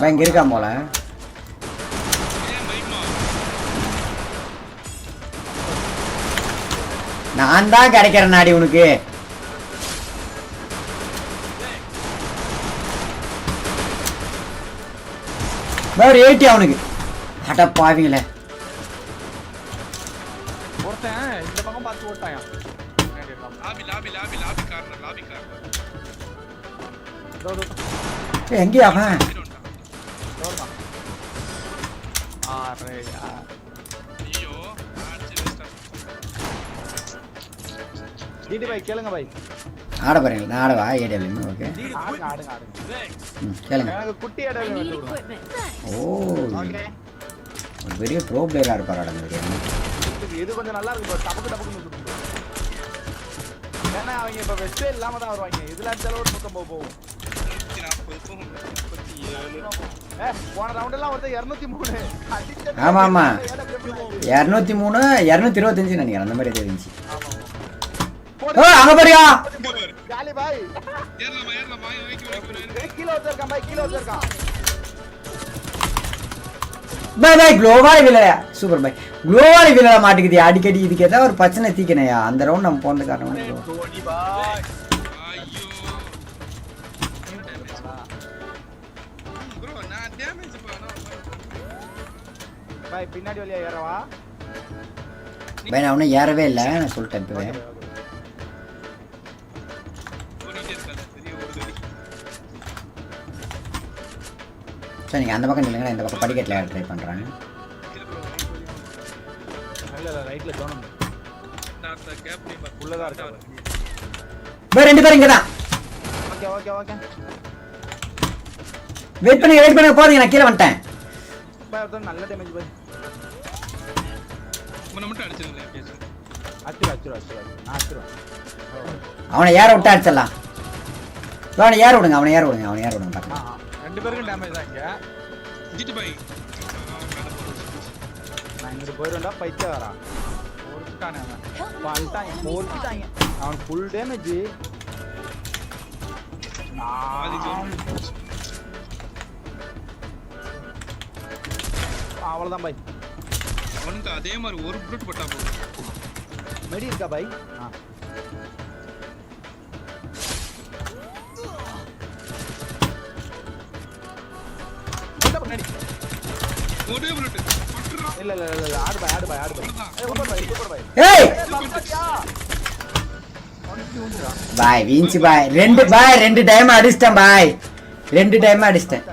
பாய் இங்க இருக்கான் போல. நான் தான் கிடைக்கிறேன் நாடி உனக்கு. ஒரு ஏட்டி அவனுக்கு அட பாவீங்களே ஒருத்தன் இந்த பக்கம் பார்த்து ஓட்டாயா பின்னாடி இருக்கான். Lobby lobby lobby lobby corner lobby corner இதோ, இதோ, இதோ. ஏய், எங்கேயா அவன்? ஆ, right. ஆ. ஐயோ டிடி பாய் கேளுங்க பாய். ஆட போறீங்களா? நான் ஆடவா? ஏடிஎம் ஓகே ஆடுங்க ஆடுங்க ஆடுங்க. கேளுங்க. எனக்கு குட்டி equipment. ஓ. ஓகே ஒரு பெரிய ப்ரோ பிளேயராக இருப்பார் அந்த வீடியோ இது- இது கொஞ்சம் நல்லா இருக்கு. டபக்கு டபக்குன்னு bro. ஏன்னா அவங்க இப்ப வெஸ்டே இல்லாம தான் வருவாங்க. இதுல அடிச்சாலும் ஒரு நூத்தம்பது போகும். ஆமா, ஆமா. AWM இரநூத்தி மூணு இரநூத்தி இருபத்தஞ்சு நினைக்கிறேன். அந்த மாதிரி தெரிஞ்சு. ஓ அங்க போறியா காலி பாய் ஏறலாமா ஏறலாமா வைக்க வைக்க ஏய், கீழே வச்சிருக்கான் பாய் கீழே வச்சிருக்கான் பாய் பாய் குளோவாலி வில சூப்பர் பாய் குளோவாலி வில மாட்டுக்குது. அடிக்கடி இதுக்கு ஏதாவது ஒரு பிரச்சனை தீக்கணையா? அந்த ரவுண்ட் நம்ம போனது காரணம் பாய் பின்னாடி வழியா ஏறவா? பை நான் ஒன்றும் ஏறவே இல்லை நான் சொல்லிட்டேன் இப்பவே. சரி நீங்கள் அந்த பக்கம் இல்லைங்க இந்த பக்கம் படிக்கட்டில் ட்ரை பண்ணுறேன் கீழ ப்ரோ இல்ல இல்ல ரைட்ல தோணும். நான் அந்த கேப் நீ பாரு உள்ளதா இருக்கா பை ரெண்டு பேரும் இங்கே தான் ஓகே ஓகே ஓகே. வெயிட் பண்ணி வெயிட் பண்ணி போதுங்க நான் கீழே வந்துட்டேன். நல்ல டேமேஜ் பாய். முன்ன மட்டும் அடிச்சிருந்தேன் பேசு அச்சிரு அச்சிரு அச்சிரு நான் அச்சிருவேன் அவனை ஏற விட்டு அடிச்சிடலாம்? அவனை ஏற விடுங்க அவனை ஏற விடுங்க அவனை ஏற விடுங்க ஆ, பார்க்கலாம் ஆ. ரெண்டு பேருக்கும் டேமேஜ் தான் இங்க. ஜிட்டு பாய். நான் இங்கிட்டு போயிடுவேன்டா பைத்திய வரான் ஒருத்தானே அவன். வந்துட்டாங்க ஒருத்தாங்க அவன் ஃபுல் டேமேஜ் அவ்வளோதான் பாய் அவனுக்கு அதே மாதிரி ஒரு புல்லட் பட்டா போதும். மெடி இருக்கா பாய்? ஆ. கொண்டா பின்னாடி. ஒரே புல்லட் இல்ல இல்ல இல்ல இல்ல ஆடு பாய் ஆடு பாய் ஆடு பாய். ஏய் சூப்பர் பாய் சூப்பர் பாய். ஏய்! ஏய் பக்கத்தியா ஒன்சி உண்டுடா பாய் வீஞ்சி பாய். ரெண்டு பாய் ரெண்டு டைம் அடிச்சிட்டேன் பாய். ரெண்டு டைம் அடிச்சிட்டேன்.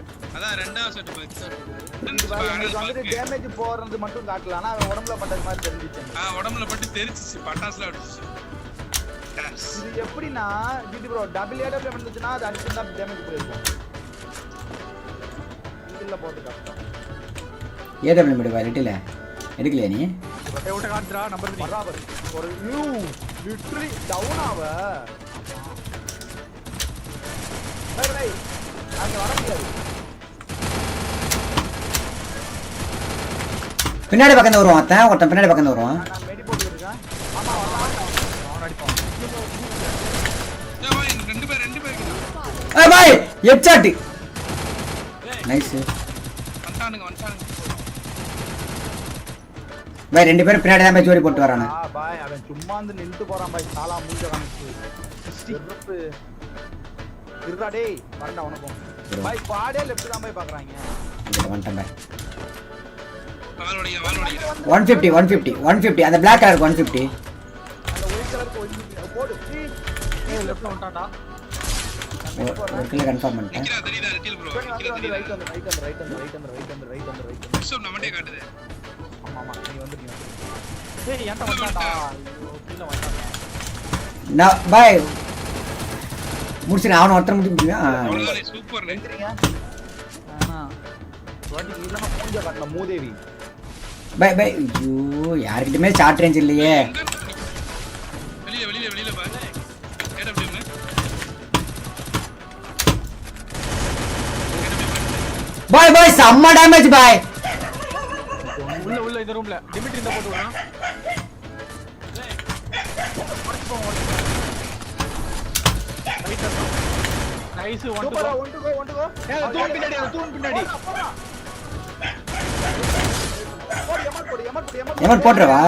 எனக்கு வந்துட்டு டேமேஜ் போறது மட்டும் காட்டல. ஆனா அவன் உடம்புல பட்டது மாதிரி தெரிஞ்சிச்சு. ஆ உடம்புல பட்டு பட்டாசுல. இது எப்படின்னா ஜிடி ப்ரோ டபுள் ஏடபிள்யூ இருந்துச்சுன்னா அது அடிச்சிருந்தா டேமேஜ் போயிருக்கும் இதுல போட்டு கஷ்டம். ஏதோ விடு பாய் லிட்டில் எடுக்கலையா நீ? பராபர் ஒரு நியூ லிட்டரலி டவுன் ஆவ. பை அங்க வர முடியாது. பின்னாடி பக்கம் தான் வருவான். ஒருத்தன் ஒருத்தன் பின்னாடி பக்கம் தான் வருவான். பாய் இந்த ரெண்டு பேர் ரெண்டு பேர் இருக்காங்க. ஏய் பாய் ஹெட்ஷாட் நைஸ் பாய் ரெண்டு பேரும் பின்னாடி தான் போய் ஜோடி போட்டு வரானு. ஆ பாய் அவன் சும்மா வந்து நின்று போறான் பாய். சாலா மூஞ்ச காமிச்சு. இருடா டேய். வரண்டா உனக்கும். பாய் பாடே லெஃப்ட் தான் போய் பாக்குறாங்க. வந்துட்டேன் bye. One fifty one fifty one fifty அந்த பிளாக் கலருக்கு ஒன் ஃபிஃப்டி ஒரு கிலோ கன்ஃபார்ம் பண்ணிட்டேன். நான் பாய் முடிச்சுங்க அவனை ஒருத்தர் முடிச்சு அவ்வளவுதானே சூப்பர் மூதேவி. பை பை ஐயோ யாருக்கிட்டமே ஷார்ட் ரேஞ்ச் இல்லையே. பாய் பாய் செம்ம டேமேஜ் பாய் உள்ள உள்ள இந்த ரூம்ல டிமிட்ரி இந்த போட்டு வரான் நைஸ் 1 2 1 2 1 2 தூண் பின்னாடி தூண் பின்னாடி. எமன் போட்டுறவா?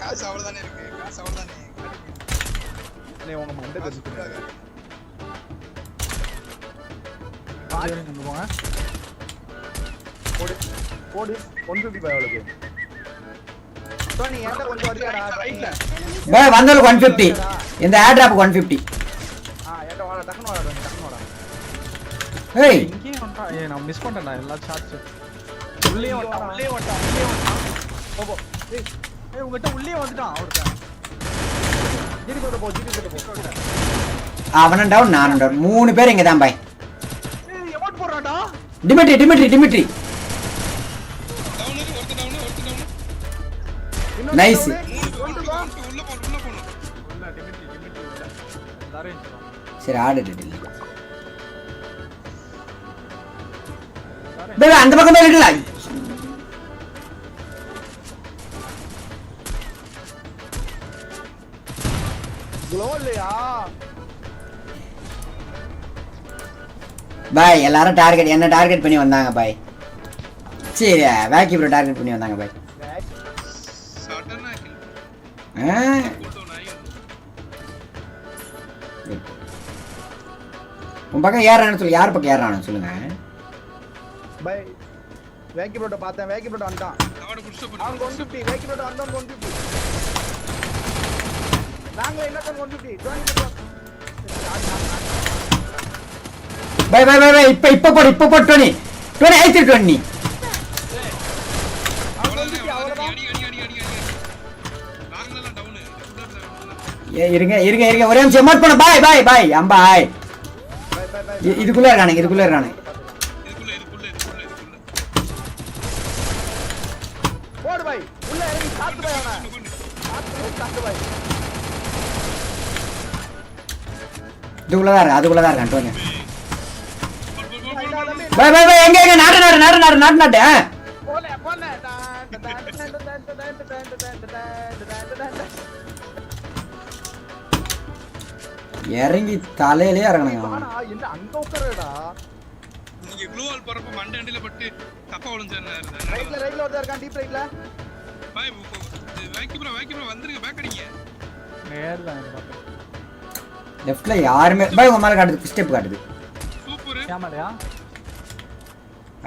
காசு அவ்வளவுதானே இருக்கு. காசு அவ்வளவுதானே அண்ணே உங்க மண்டை தெரிஞ்சுக்கிறாங்க நம்ம போங்க. போடு. போடு. ஒன் ஃபிஃப்டி பை அவளுக்கு வந்தவளுக்கு ஒன் ஃபிஃப்டி இந்த ஏர் டிராப்புக்கு ஒன் ஃபிஃப்டி ஆ ஏட்ட வாடா டக்குனு வாடா ஏய் இங்கே வந்தான் நான் மிஸ் பண்ணிட்டேன் எல்லா ஷாட்ஸ் உள்ளே வந்தான் உள்ளே வந்தான் உள்ளே வந்தான் போபோ வந்துட்டான் அவர்தான் ஜிடி கூட போ ஜிடி கூட போ. அவன் டவுன் நான் டவுன் மூணு பேர் இங்க தான் பாய் ஏய் எமோட் போறாடா டிமிட்ரி டிமிட்ரி டிமிட்ரி நைஸ் சரி ஆடு. பேபி அந்த பக்கம் இருக்குல்ல பாய் எல்லாரும் டார்கெட் என்ன டார்கெட் பண்ணி வந்தாங்க பாய் சரி வேக்கி ப்ரோ டார்கெட் பண்ணி வந்தாங்க பாய் ஆ உன் பக்கம் ஏறானு சொல்லு யார் பக்கம் ஏறானு சொல்லுங்க பை. வேக்கி ப்ரோட்ட பார்த்தேன். வேக்கி ப்ரோட்ட வந்துட்டான். அவன புடிச்சு போடு அவன் 150 வேக்கி ப்ரோட்ட வந்தான் 150 நாங்க என்ன பண்ண 150 ஜாயின் பண்ணு பை பை பை இப்ப இப்ப போடு இப்ப போடு டோனி டோனி ஐத்து டோனி இருங்க இருங்க இருங்க. ஒரே நிமிஷம் எமோட் பண்ண பை பாய் பாய் அம்பாய் இதுக்குள்ள இருக்கானுங்க இதுக்குள்ள இருக்கானுங்க காத்து பாய் அவன காத்து பாய் இதுக்குள்ள நாடு நாடு நாடு நாடு நாடு நாடு இறங்கி தலையிலே இறங்கணும். என்ன அங்க உட்காரடா நீங்க மண்டை அண்டில பட்டு ரைட்ல ரைட்ல ஒருத்தர் இருக்கான் டீப் ரைட்ல பாய் வாக்கி ப்ரோ வாக்கி லெஃப்ட்ல யாருமே பாய் உங்க மேல காட்டுது ஸ்டெப் காட்டுது. சூப்பர். கேமரா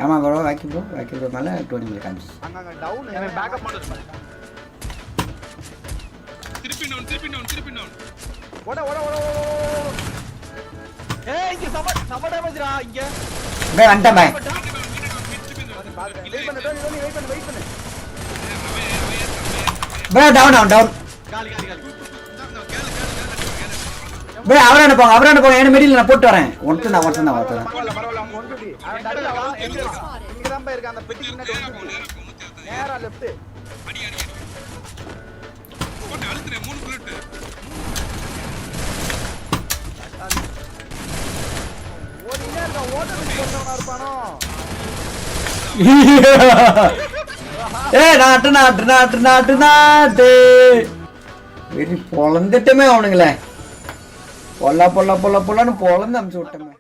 ஆமா bro walkie bro walkie bro மேல டோனி மேல காமிச்சு. அங்க டவுன் எனக்கு பேக்கப் பண்ணுது திருப்பி டவுன் திருப்பி நவுன் திருப்பி டவுன் ஓட ஓட ஓட ஏய் இங்க சம சம டேமேஜ்டா இங்க. டேய் அண்டா பாய் வெயிட் பண்ணு வெயிட் பண்ணு வெயிட் பண்ணு. Bro down down down bro அவரை அனுப்புவாங்க அவரை அனுப்புவாங்க ஏன்னா மிடில் நான் போட்டு வரேன். ஒருத்தன் தான் ஒருத்தன் தான் ஒருத்தன் ஓடினே இருக்கான் ஓட்டத்துக்கு இருப்பானோ ஏ நாட்டு நாட்டு நாட்டு நாட்டு நாட்டு. வெறி பொழந்துட்டுமே அவனுங்களே. பொல்லா பொல்லா பொல்லா பொல்லன்னு பொழந்து அமுச்சு விட்டமே.